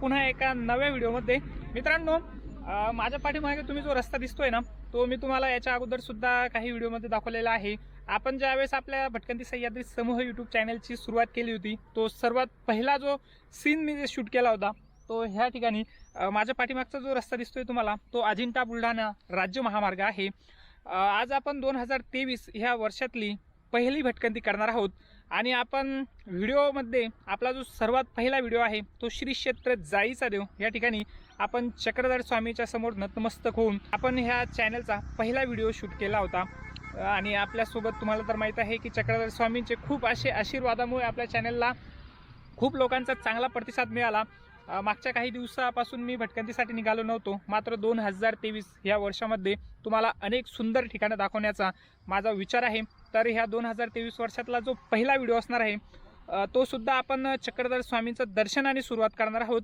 पुन्हा एका नव्या व्हिडिओमध्ये. मित्रांनो माझ्या पाठीमागे तुम्ही जो रस्ता दिसतोय ना तो मी तुम्हाला याच्या अगोदर सुद्धा काही व्हिडिओमध्ये दाखवलेला आहे. आपण ज्यावेळेस आपल्या भटकंती सह्याद्री समूह यूट्यूब चॅनलची सुरुवात केली होती तो सर्वात पहिला जो सीन मी जे शूट केला होता तो ह्या ठिकाणी माझ्या पाठीमागचा जो रस्ता दिसतोय तुम्हाला तो अजिंठा बुलढाणा राज्य महामार्ग आहे. आज आपण दोन हजार तेवीस ह्या वर्षातली पहिली भटकंती करणार आहोत. आणि आपण व्हिडिओमध्ये आपला जो सर्वात पहिला व्हिडिओ आहे तो श्री क्षेत्र जाईचा देव. या ठिकाणी आपण चक्रधर स्वामीच्या समोर नतमस्तक होऊन आपण ह्या चॅनलचा पहिला व्हिडिओ शूट केला होता. आणि आपल्यासोबत तुम्हाला तर माहीत आहे की चक्रधर स्वामींचे खूप असे आशीर्वादामुळे आपल्या चॅनलला खूप लोकांचा चांगला प्रतिसाद मिळाला. मागच्या काही दिवसापासून मी भटकंतीसाठी निघालो नव्हतो. मात्र दोन हजार तेवीस या वर्षामध्ये तुम्हाला अनेक सुंदर ठिकाणं दाखवण्याचा माझा विचार आहे. तर ह्या दोन हजार तेवीस वर्षातला जो पहिला व्हिडिओ असणार आहे तो सुद्धा आपण चक्रधर स्वामींचं दर्शनाने सुरुवात करणार आहोत.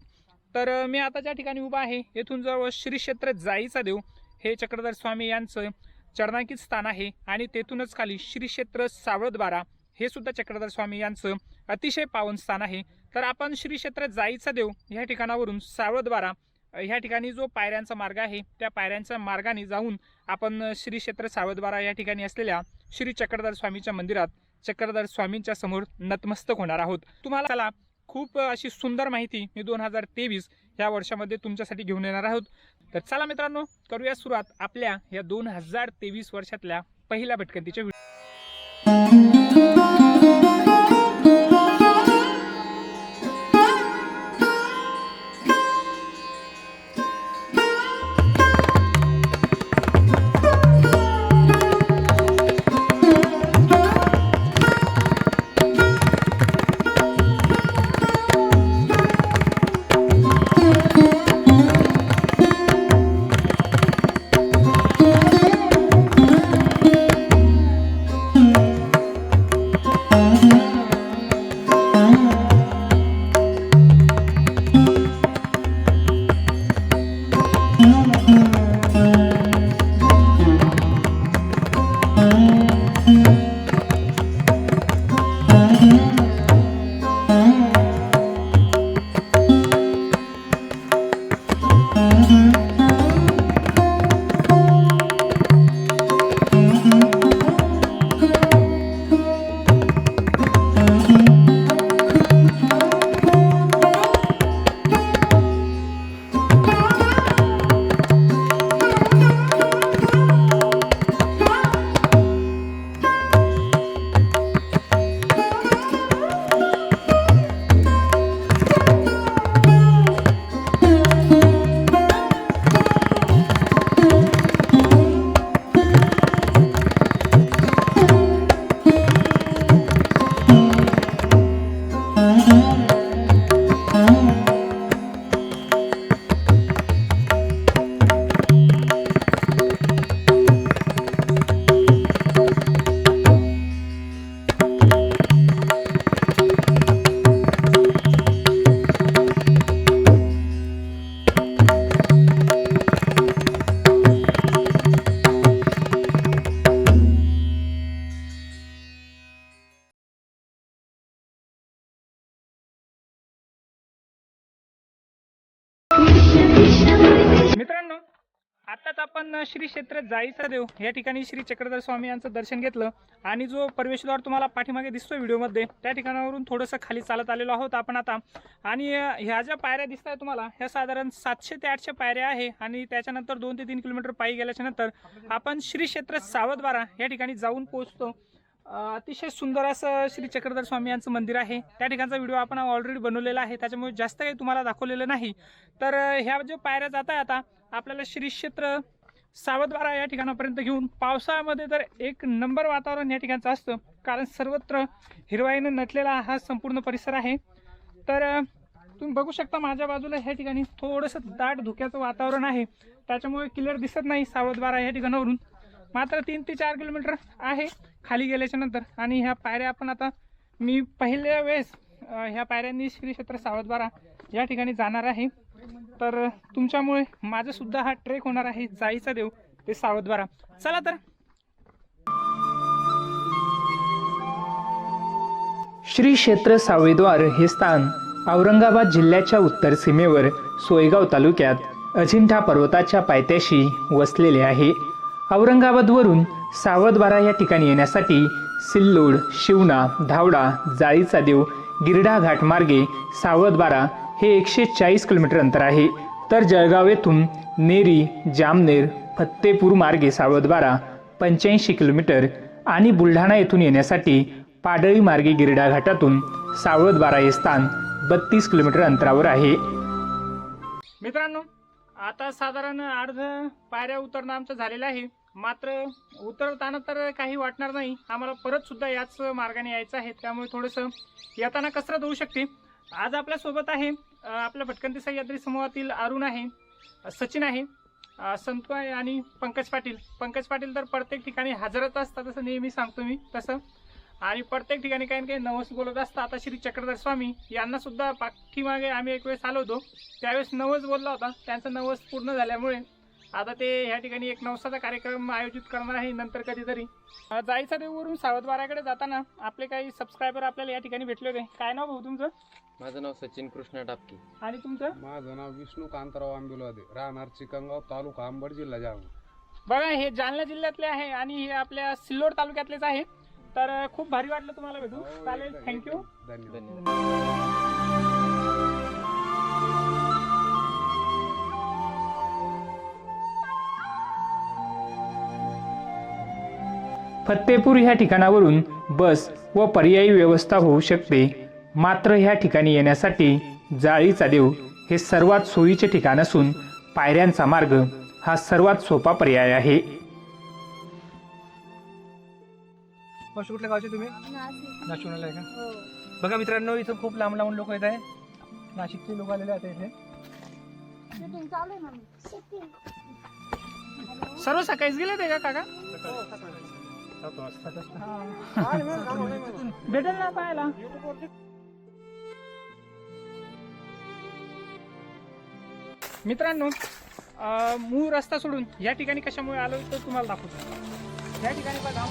तर मी आता ज्या ठिकाणी उभा आहे येथून जवळ श्री क्षेत्र जाईचा देव हे चक्रधर स्वामी यांचं चरणांकित स्थान आहे आणि तेथूनच खाली श्री क्षेत्र सावळदबारा हे सुद्धा चक्रधर स्वामी यांचं अतिशय पावन स्थान आहे. तर आपण श्री क्षेत्र जाईचा देव ह्या ठिकाणावरून सावळदबारा ह्या ठिकाणी जो पायऱ्यांचा मार्ग आहे त्या पायऱ्यांच्या मार्गाने जाऊन आपण श्री क्षेत्र सावळदबारा या ठिकाणी असलेल्या श्री चक्रधर स्वामीच्या मंदिरात चक्रधर स्वामींच्या समोर नतमस्तक होणार आहोत. तुम्हाला खूप अशी सुंदर माहिती मी दोन हजार तेवीस या वर्षामध्ये तुमच्यासाठी घेऊन येणार आहोत. तर चला मित्रांनो करूया सुरुवात आपल्या या दोन हजार तेवीस वर्षातल्या पहिल्या भटकंतीच्या आपण श्री क्षेत्र जाईचा देव. या ठिकाणी श्री चक्रधर स्वामी यांचं दर्शन घेतलं आणि जो प्रवेशद्वार तुम्हाला पाठीमागे दिसतोय व्हिडिओमध्ये त्या ठिकाणावरून थोडंसं खाली चालत आलेलो आहोत आपण आता. आणि ह्या ज्या पायऱ्या दिसत आहे तुम्हाला ह्या साधारण सातशे ते आठशे पायऱ्या आहे आणि त्याच्यानंतर दोन ते तीन किलोमीटर पायी गेल्याच्यानंतर आपण श्री क्षेत्र सावधबारा या ठिकाणी जाऊन पोहोचतो. अतिशय सुंदर असं श्री चक्रधर स्वामी यांचं मंदिर आहे. त्या ठिकाणचा व्हिडिओ आपण ऑलरेडी बनवलेला आहे. त्याच्यामुळे जास्त काही तुम्हाला दाखवलेलं नाही. तर ह्या ज्या पायऱ्या जात आहे आता आपल्याला श्री क्षेत्र सावधवारा या ठिकाणापर्यंत घेऊन पावसाळ्यामध्ये तर एक नंबर वातावरण या ठिकाणचं असतं. कारण सर्वत्र हिरवाईनं नटलेला हा संपूर्ण परिसर आहे. तर तुम्ही बघू शकता माझ्या बाजूला ह्या ठिकाणी थोडंसं दाट धुक्याचं वातावरण आहे. त्याच्यामुळे क्लिअर दिसत नाही सावधवारा या ठिकाणावरून. मात्र तीन ते चार किलोमीटर आहे खाली गेल्याच्यानंतर. आणि ह्या पायऱ्या आपण आता मी पहिल्या वेळेस ह्या पायऱ्यांनी श्री क्षेत्र या ठिकाणी जाणार आहे. तर तुमच्यामुळे माझं सुद्धा हा ट्रेक होणार आहे जाईचा देव ते सावधबारा चला तर. श्री क्षेत्र सावेद्वार हे स्थान औरंगाबाद जिल्ह्याच्या उत्तर सीमेवर सोयगाव तालुक्यात अजिंठा पर्वताच्या पायथ्याशी वसलेले आहे. औरंगाबादवरून सावधबारा या ठिकाणी येण्यासाठी सिल्लोड शिवना धावडा जाळीचा देव गिरडा घाट मार्गे सावधबारा हे एकशे चाळीस किलोमीटर अंतर आहे. तर जळगाव येथून नेरी जामनेर फत्तेपूर मार्गे सावधबारा पंच्याऐंशी किलोमीटर आणि बुलढाणा येथून येण्यासाठी पाडळी मार्गे गिरडा घाटातून सावळदबारा हे स्थान बत्तीस किलोमीटर अंतरावर आहे. मित्रांनो आता साधारण अर्ध पायऱ्या उतरणं आमचं झालेलं आहे. मात्र उतरताना तर काही वाटणार नाही. आम्हाला परत सुद्धा याच मार्गाने यायचं आहे. त्यामुळे थोडंसं येताना कसरत होऊ शकते. आज आपल्यासोबत आहे आपल्या भटकंती सह्याद्री समूहातील अरुण आहे सचिन आहे संतू आहे आणि पंकज पाटील. पंकज पाटील तर प्रत्येक ठिकाणी हजरत असतात असं नेहमी सांगतो मी तसं. आणि प्रत्येक ठिकाणी काही ना काही नवस बोलत असतात. आता श्री चक्रधर स्वामी यांना सुद्धा पाठीमागे आम्ही एक वेळेस आलो होतो. त्यावेळेस नवस बोलला होता. त्यांचा नवस पूर्ण झाल्यामुळे आता ते ह्या ठिकाणी एक नवसाचा कार्यक्रम आयोजित करणार आहे नंतर कधीतरी. जायचा देववरून सावधवाराकडे जाताना आपले काही सबस्क्रायबर आपल्याला या ठिकाणी भेटले होते. काय नाव भाऊ तुमचं? माझं नाव सचिन कृष्ण टापकी आणि तुमचं? माझं नाव विष्णू कांतराव आंबिलवादे राहणार चिकनगाव तालुका अंबड जिल्हा जालना. बघा हे जालना जिल्ह्यातले आहे आणि हे आपल्या सिल्लोड तालुक्यातलेच आहे. तर खूप भारी वाटलं तुम्हाला भेटून. हो, चालेल थँक्यू धन्यवाद धन्यवाद. फत्तेपूर ह्या ठिकाणावरून बस व पर्यायी व्यवस्था होऊ शकते. मात्र ह्या ठिकाणी येण्यासाठी जाळीचा देव हे सर्वात सोयीचे ठिकाण असून पायऱ्यांचा मार्ग हा सर्वात सोपा पर्याय आहे. मावशी कुठल्या गावचे तुम्ही? नाशिक. नाशिकला आहे का? हो. बघा मित्रांनो इथं खूप लांब लांब लोक येत आहे नाशिकचे लोक आलेले आहेत इथे. सर्व सकाळीच गेले ते का काका? भेटेल ना पाहायला? मित्रांनो मूळ रस्ता सोडून या ठिकाणी कशामुळे आलो तर तुम्हाला दाखवतो. या ठिकाणी बघा.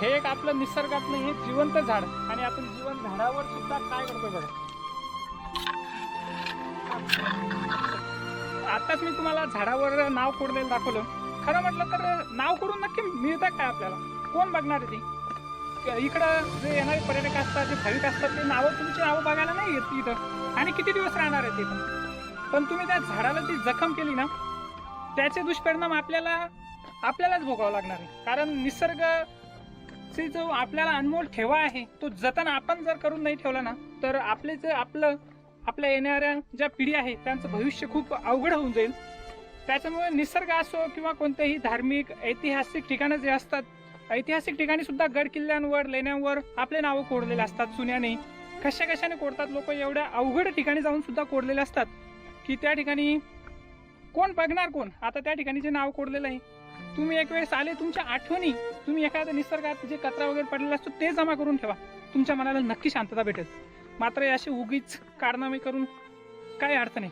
हे एक आपलं निसर्गातलं हे जिवंत झाड आणि आपण जिवंत झाडावर सुद्धा काय करतो बघा. आताच मी तुम्हाला झाडावर नाव कोडलेलं दाखवलं. खरं म्हटलं तर नाव करून नक्की मिळतं काय आपल्याला? कोण बघणार आहे ते? इकडं जे येणारे पर्यटक असतात जे भाविक असतात ते नावं तुमची नावं बघायला नाही येत इथं. आणि किती दिवस राहणार आहे ते पण पण तुम्ही त्या झाडाला ती जखम केली ना त्याचे दुष्परिणाम आपल्याला आपल्यालाच भोगावं लागणार आहे. कारण निसर्ग चे जो आपल्याला अनमोल ठेवा आहे तो जतन आपण जर करून नाही ठेवला ना तर आपले जे आपलं आपल्या येणाऱ्या ज्या पिढी आहे त्यांचं भविष्य खूप अवघड होऊन जाईल. त्याच्यामुळे निसर्ग असो किंवा कोणतेही धार्मिक ऐतिहासिक ठिकाणं जे असतात ऐतिहासिक ठिकाणी सुद्धा गड किल्ल्यांवर लेण्यांवर आपले नावं कोरलेले असतात. चुन्याने कशा कशाने कोरतात लोक? एवढ्या अवघड ठिकाणी जाऊन सुद्धा कोरलेले असतात. की त्या ठिकाणी कोण बघणार कोण? आता त्या ठिकाणी जे नाव कोरलेलं आहे तुम्ही एक वेळेस आले तुमच्या आठवणी तुम्ही एखाद्या निसर्गात जे कचरा वगैरे पडलेला असतो ते जमा करून ठेवा. तुमच्या मनाला नक्की शांतता भेटेल. मात्र अशी असे उगीच कारनामे करून काही अर्थ नाही.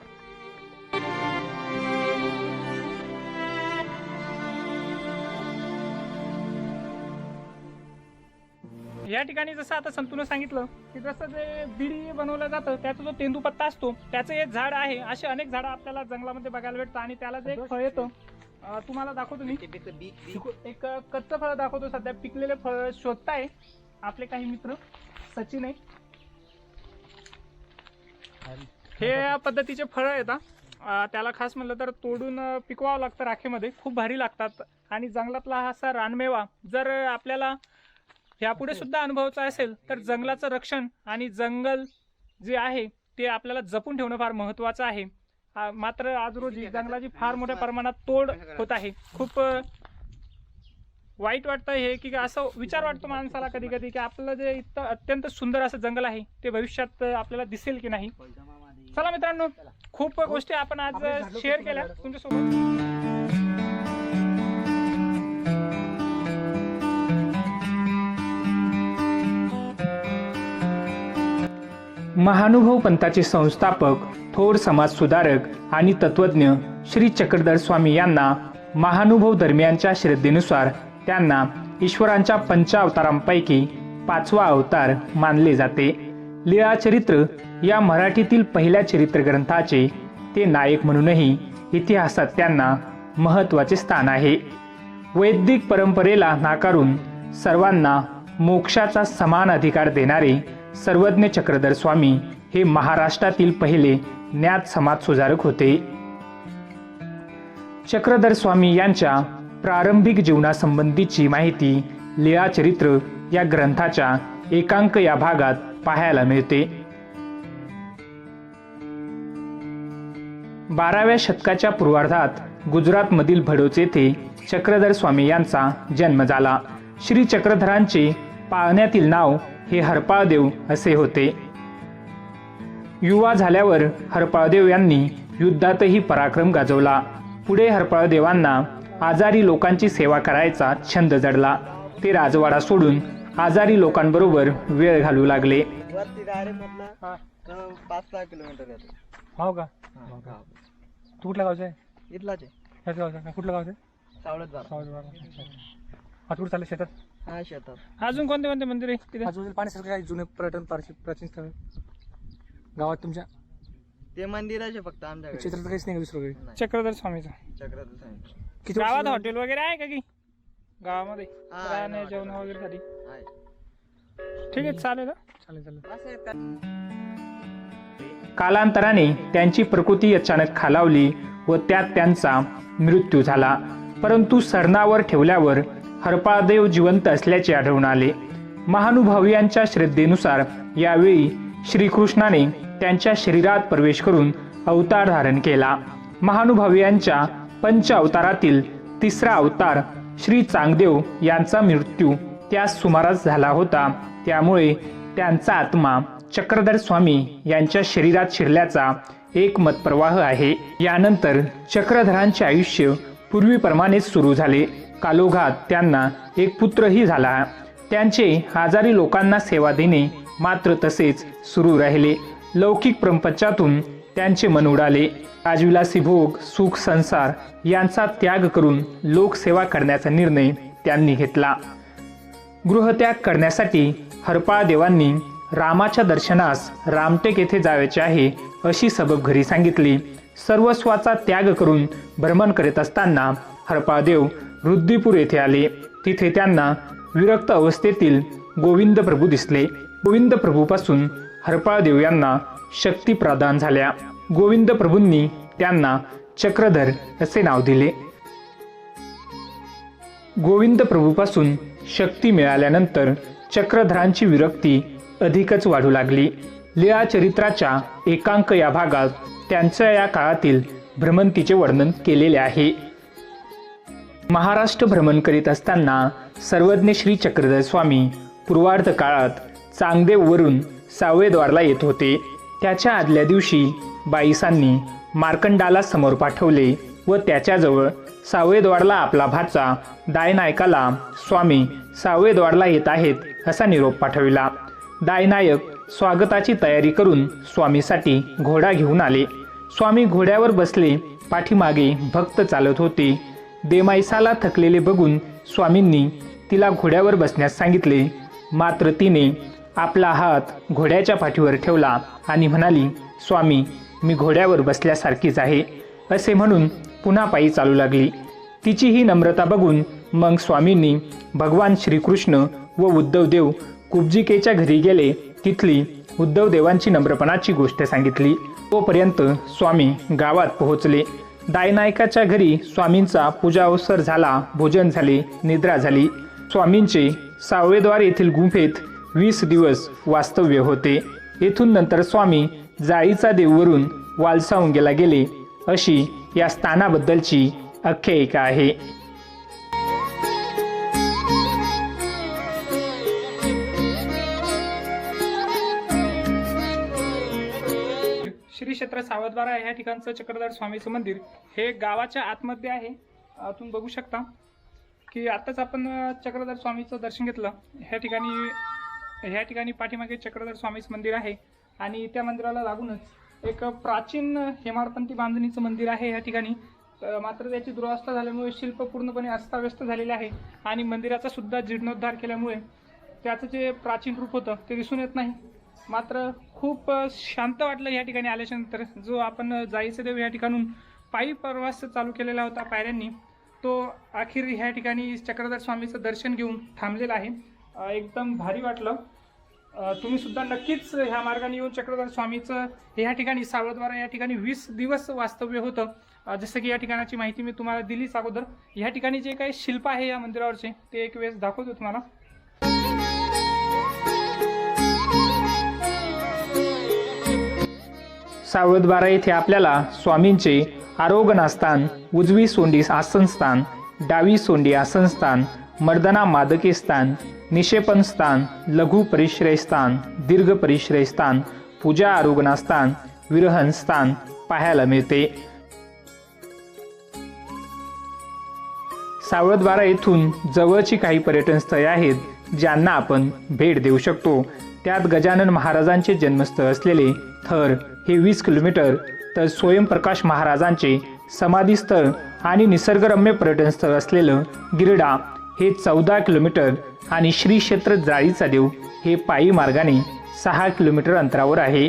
या ठिकाणी जसं आता संतून सांगितलं की जसं जे बिडी बनवलं जातं त्याचा जो तेंदू पत्ता असतो त्याचं एक झाड आहे. असे अनेक झाडं आपल्याला जंगलामध्ये बघायला भेटतं आणि त्याला जे फळ येतं तुम्हाला दाखवतो मी. एक कच्चं फळ दाखवतो सध्या. पिकलेले फळ शोधताय आपले काही मित्र. सचिन आहे. हे या पद्धतीचे फळ येतात त्याला खास म्हणलं तर तोडून पिकवावं लागतं राखेमध्ये. खूप भारी लागतात. आणि जंगलातला हा असा रानमेवा जर आपल्याला यापुढे सुद्धा अनुभवायचा असेल तर जंगलाचं रक्षण आणि जंगल जे आहे ते आपल्याला जपून ठेवणं फार महत्वाचं आहे. मात्र आज रोजी जंगलाची फार मोठ्या प्रमाणात तोड होत आहे. खूप वाईट वाटतं हे की असं विचार वाटतो माणसाला कधी कधी की आपलं जे इतकं अत्यंत सुंदर असं जंगल आहे ते भविष्यात आपल्याला दिसेल की नाही. चला मित्रांनो खूप गोष्टी आपण आज शेअर केल्या तुमच्यासोबत. महानुभव पंथाचे संस्थापक थोर समाज सुधारक आणि तत्वज्ञ श्री चक्रधर स्वामी यांना महानुभव दरम्यानच्या श्रद्धेनुसार त्यांना ईश्वरांच्या पंचावतारांपैकी पाचवा अवतार मानले जाते. लीळा चरित्र या मराठीतील पहिल्या चरित्र ग्रंथाचे ते नायक म्हणूनही इतिहासात त्यांना महत्त्वाचे स्थान आहे. वैदिक परंपरेला नाकारून सर्वांना मोक्षाचा समान अधिकार देणारे सर्वज्ञ चक्रधर स्वामी हे महाराष्ट्रातील पहिले ज्ञात समाज सुधारक होते. चक्रधर स्वामी यांच्या प्रारंभिक जीवनासंबंधीची माहिती लीळाचरित्र या ग्रंथाच्या एकांक या भागात पाहायला मिळते. बाराव्या शतकाच्या पूर्वार्धात गुजरातमधील भडोच येथे चक्रधर स्वामी यांचा जन्म झाला. श्री चक्रधरांचे पाळण्यातील नाव हे हरपाळदेव असे होते. युवा झाल्यावर हरपाळदेव यांनी युद्धातही पराक्रम गाजवला. पुढे हरपाळदेवांना आजारी लोकांची सेवा करायचा छंद जडला. ते राजवाडा सोडून आजारी लोकांबरोबर वेळ घालवू लागले. पाच सहा किलोमीटर हो का? तू कुठल्या गावचं आहे? इथलाच आहे. ह्याच गावचं आहे का? कुठलं गावचं आहे? सावळत. आता कुठं चाललं शेतात? हा शेतात. अजून कोणते कोणते मंदिर आहे तिथे? आजूबाजूला पाण्यासारखं काही जुने पर्यटन प्राचीन प्राचीन स्थळ गावात तुमच्या ते मंदिरच आहे फक्त आमच्याकडे. क्षेत्रात काहीच नाही का दुसरं काही? नाही. चक्रधर स्वामीचं. चक्राचं सांगितलं किती गावात हॉटेल वगैरे आहे का की? गावामध्ये? हा, आहे ना राहणे हॉटेल. जेवण वगैरे साठी आहे. ठीक आहे चालेल हं. चालेल चालेल. कालांतराने त्यांची प्रकृती अचानक खालावली व त्यात त्यांचा मृत्यू झाला. परंतु सरणावर ठेवल्यावर हरपाळदेव जिवंत असल्याचे आढळून आले. महानुभावियांच्या श्रद्धेनुसार यावेळी श्रीकृष्णाने त्यांच्या शरीरात प्रवेश करून अवतार धारण केला. महानुभावियांच्या पंच अवतारातील तिसरा अवतार श्री चांगदेव यांचा मृत्यू त्यास सुमारास झाला होता. त्यामुळे त्यांचा आत्मा चक्रधर स्वामी यांच्या शरीरात शिरल्याचा एक मतप्रवाह आहे. यानंतर चक्रधरांचे आयुष्य पूर्वीप्रमाणेच सुरू झाले. कालोघात त्यांना एक पुत्रही झाला. त्यांचे हजारी लोकांना सेवा देणे मात्र तसेच सुरू राहिले. लौकिक प्रपंचातून त्यांचे मन उडाले. राजविलासी भोग सुख संसार यांचा त्याग करून लोकसेवा करण्याचा निर्णय त्यांनी घेतला. गृहत्याग करण्यासाठी हरपाळदेवांनी रामाच्या दर्शनास रामटेक येथे जायचे आहे अशी सबब घरी सांगितली. सर्वस्वाचा त्याग करून भ्रमण करीत असताना हरपाळदेव रुद्दीपूर येथे आले. तिथे त्यांना विरक्त अवस्थेतील गोविंद प्रभू दिसले. गोविंद प्रभूपासून हरपाळदेव यांना शक्ती प्रदान झाल्या. गोविंद प्रभूंनी त्यांना चक्रधर असे नाव दिले. गोविंद प्रभूपासून शक्ती मिळाल्यानंतर चक्रधरांची विरक्ती अधिकच वाढू लागली. लीळा चरित्राच्या एकांक या भागात त्यांच्या या काळातील भ्रमंतीचे वर्णन केलेले आहे. महाराष्ट्र भ्रमण करीत असताना सर्वज्ञ श्री चक्रधर स्वामी पूर्वार्ध काळात चांगदेववरून सावळेद्वारला येत होते. त्याच्या आदल्या दिवशी बाईसांनी मार्कंडाला समोर पाठवले व त्याच्याजवळ सावळेद्वारला आपला भाचा दायनायकाला स्वामी सावळेद्वारला येत आहेत असा निरोप पाठविला. दायनायक स्वागताची तयारी करून स्वामीसाठी घोडा घेऊन आले. स्वामी घोड्यावर बसले पाठीमागे भक्त चालत होते. बेमायसाला थकलेले बघून स्वामींनी तिला घोड्यावर बसण्यास सांगितले. मात्र तिने आपला हात घोड्याच्या पाठीवर ठेवला आणि म्हणाली स्वामी मी घोड्यावर बसल्यासारखीच आहे असे म्हणून पुन्हा पायी चालू लागली. तिची ही नम्रता बघून मग स्वामींनी भगवान श्रीकृष्ण व उद्धवदेव कुब्जिकेच्या घरी गेले. तिथली उद्धवदेवांची नम्रपणाची गोष्ट सांगितली. तोपर्यंत स्वामी गावात पोहोचले. दायनायकाच्या घरी स्वामींचा पूजा अवसर झाला भोजन झाले निद्रा झाली. स्वामींचे सावळेद्वार येथील गुंफेत वीस दिवस वास्तव्य होते. येथून नंतर स्वामी जाळीचा देववरून वालसावंगेला गेले. अशी या स्थानाबद्दलची आख्यायिका आहे. क्षेत्र सावधबारा ह्या ठिकाणचं चक्रधर स्वामीचं मंदिर हे गावाच्या आतमध्ये आहे. तुम्ही बघू शकता की आत्ताच आपण चक्रधर स्वामीचं दर्शन घेतलं. ह्या ठिकाणी ह्या ठिकाणी पाठीमागे चक्रधर स्वामीचं मंदिर आहे आणि त्या मंदिराला लागूनच एक प्राचीन हेमाडपंथी बांधणीचं मंदिर आहे या ठिकाणी. मात्र त्याची दुरावस्था झाल्यामुळे शिल्प पूर्णपणे अस्ताव्यस्त झालेले आहे आणि मंदिराचा सुद्धा जीर्णोद्धार केल्यामुळे त्याचं जे प्राचीन रूप होतं ते दिसून येत नाही. मात्र खूप शांत वाटलं या ठिकाणी आल्याच्यानंतर. जो आपण जायचं देव या ठिकाणून पायी प्रवास चालू केलेला होता पायऱ्यांनी तो अखेर ह्या ठिकाणी चक्रधर स्वामीचं दर्शन घेऊन थांबलेलं आहे. एकदम भारी वाटलं. तुम्ही सुद्धा नक्कीच ह्या मार्गाने येऊन चक्रधर स्वामीचं ह्या ठिकाणी सावळद्वारा या ठिकाणी वीस दिवस वास्तव्य होतं. जसं की या ठिकाणाची माहिती मी तुम्हाला दिलीच अगोदर. ह्या ठिकाणी जे काही शिल्प आहे या मंदिरावरचे ते एक वेळेस दाखवतो तुम्हाला. सावळद्वारा येथे आपल्याला स्वामींचे आरोगणास्थान उजवी सोंडी आसनस्थान डावी सोंडी आसनस्थान मर्दना मादकेस्थान स्थान स्थान लघु परिश्रयस्थान दीर्घ परिश्रयस्थान पूजा आरोग्यनास्थान विरहन स्थान पाहायला मिळते. सावळद्वारा येथून जवळची काही पर्यटन स्थळे आहेत ज्यांना आपण भेट देऊ शकतो. त्यात गजानन महाराजांचे जन्मस्थळ असलेले थर हे वीस किलोमीटर तर स्वयंप्रकाश महाराजांचे समाधीस्थळ आणि निसर्गरम्य पर्यटन स्थळ असलेलं गिरडा हे चौदा किलोमीटर आणि श्री क्षेत्र जाळीचा देव हे पायी मार्गाने सहा किलोमीटर अंतरावर आहे.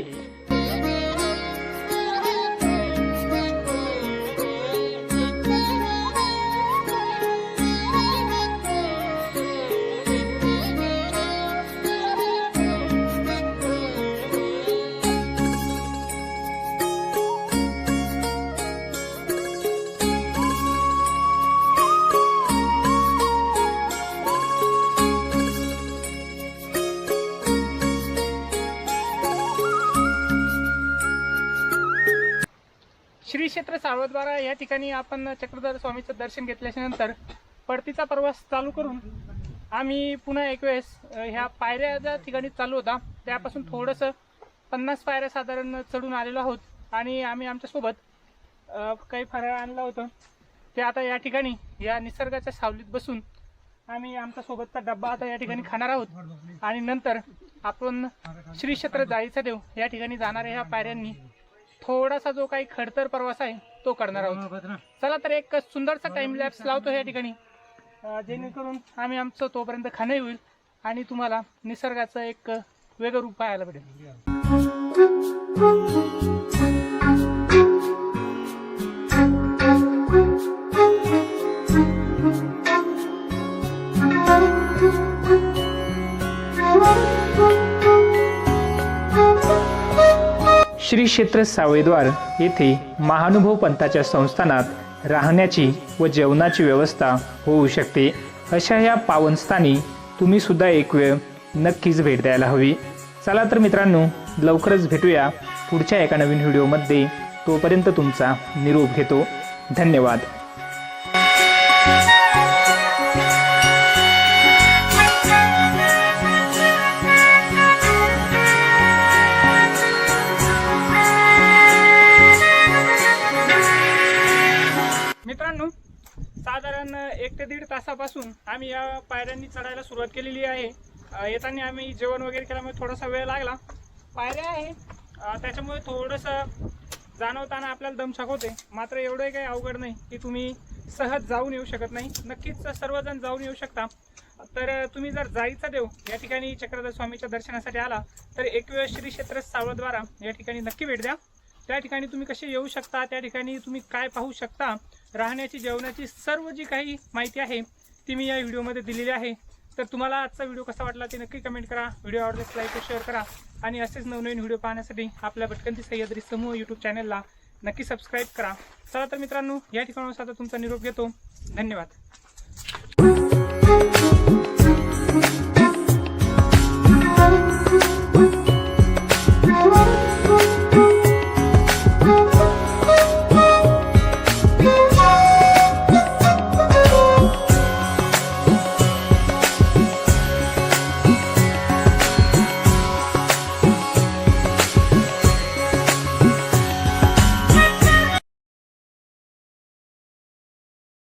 श्री या ठिकाणी आपण चक्रधर स्वामीचं दर्शन घेतल्याच्या नंतर परतीचा प्रवास चालू करून आम्ही पुन्हा एक वेळेस ह्या पायऱ्या ज्या ठिकाणी चालू होता त्यापासून थोडंसं पन्नास पायऱ्या साधारण चढून आलेलो आहोत आणि आम्ही आमच्यासोबत काही फराळ आणलं होतं. ते आता या ठिकाणी या निसर्गाच्या सावलीत बसून आम्ही आमच्या सोबतचा डब्बा आता या ठिकाणी खाणार आहोत. आणि नंतर आपण श्री क्षेत्र जाळीचा देव या ठिकाणी जाणाऱ्या ह्या पायऱ्यांनी थोडासा जो काही खडतर प्रवास आहे तो करणार आहोत. चला तर एक सुंदरसा टाइम लॅप्स लावतो या ठिकाणी. अं, जेणेकरून आम्ही आमचं तोपर्यंत खाणंही होईल आणि तुम्हाला निसर्गाचं एक वेगळं रूप पाहायला भेटेल. श्री क्षेत्र सावळीद्वार येथे महानुभव पंथाच्या संस्थानात राहण्याची व जेवणाची व्यवस्था होऊ शकते. अशा या पावनस्थानी तुम्ही सुद्धा एक वेळ नक्कीच भेट द्यायला हवी. चला तर मित्रांनो लवकरच भेटूया पुढच्या एका नवीन व्हिडिओमध्ये. तोपर्यंत तुमचा निरोप घेतो. धन्यवाद. मित्रांनो साधारण एक ते दीड तासापासून आम्ही या पायऱ्यांनी चढायला सुरुवात केलेली आहे. येताना आम्ही जेवण वगैरे केल्यामुळे थोडासा वेळ लागला. पायऱ्या आहे. त्याच्यामुळे थोडंसं जाणवताना आपल्याला दमछाक होते. मात्र एवढंही काही अवघड नाही की तुम्ही सहज जाऊन येऊ शकत नाही. नक्कीच सर्वजण जाऊन येऊ शकता. तर तुम्ही जर जाईचा देव या ठिकाणी चक्रधर स्वामीच्या दर्शनासाठी आला तर एकवेळ श्री क्षेत्र सावळद्वारा या ठिकाणी नक्की भेट द्या. त्या ठिकाणी तुम्ही कसे येऊ शकता त्या ठिकाणी तुम्ही काय पाहू शकता राहण्याची जेवणाची सर्व जी काही माहिती आहे ती मी या व्हिडिओमध्ये दिलेली आहे. तर तुम्हाला आजचा व्हिडिओ कसा वाटला ते नक्की कमेंट करा. व्हिडिओ आवडल्यास लाईक शेअर करा. आणि असेच नवनवीन व्हिडिओ पाहण्यासाठी आपल्या भटकंती सह्याद्री समूह यूट्यूब चॅनलला नक्की सबस्क्राईब करा. चला तर मित्रांनो या ठिकाणी आता तुमचा निरोप घेतो. धन्यवाद.